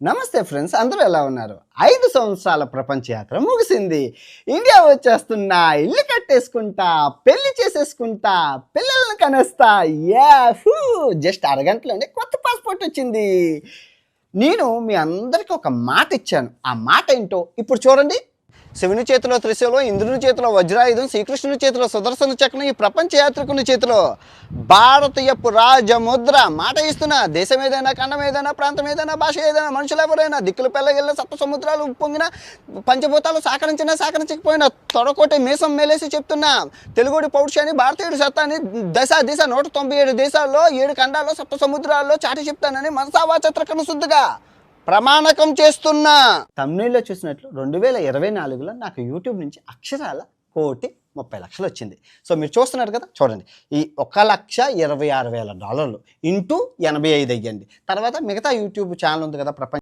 నమస్తే ఫ్రెండ్స్ అందరూ ఎలా ఉన్నారు? ఐదు సంవత్సరాల ప్రపంచ యాత్ర ముగిసింది. ఇండియా వచ్చేస్తున్నా ఇల్లు కట్టేసుకుంటా పెళ్ళి చేసేసుకుంటా పిల్లలను కనేస్తా యాహూ! జస్ట్ అరగంటలోనే కొత్త పాస్పోర్ట్ వచ్చింది. నేను మీ అందరికీ ఒక మాట ఇచ్చాను. ఆ మాట ఏంటో ఇప్పుడు చూడండి. శివుని చేతిలో త్రిశూలం ఇంద్రుని చేతిలో వజ్రాయుధం శ్రీకృష్ణుని చేతిలో సుదర్శన చక్రం ఈ ప్రపంచ యాత్రికుని చేతిలో భారతీయపు రాజముద్ర. మాట ఇస్తున్నా దేశం ఏదైనా ఖండం ఏదైనా ప్రాంతం ఏదైనా భాష ఏదైనా మనుషులు ఎవరైనా దిక్కులు పెళ్ళగిళ్ళ సప్త సముద్రాలు ఉప్పొంగిన పంచభూతాలు సాకరించినా సాకరించకపోయినా తొడకోటి మీసం మేలేసి చెప్తున్నా. తెలుగుడి పౌరుషాన్ని భారతీయుడి సత్తాన్ని దశ దిశ నూట తొంభై ఏడు దేశాల్లో ఏడు ఖండాల్లో సప్త సముద్రాల్లో చాటి చెప్తానని మనసావాచత్రకను శుద్ధిగా ప్రమాణకం చేస్తున్నా. తమిళలో చూసినట్లు రెండు వేల ఇరవై నాలుగులో నాకు యూట్యూబ్ నుంచి అక్షరాల కోటి ముప్పై లక్షలు వచ్చింది. సో మీరు చూస్తున్నారు కదా చూడండి. ఈ ఒక లక్ష ఇరవై ఆరు వేల డాలర్లు ఇంటూ ఎనభై ఐదు అయ్యండి. తర్వాత మిగతా యూట్యూబ్ ఛానల్ ఉంది కదా ప్రపంచ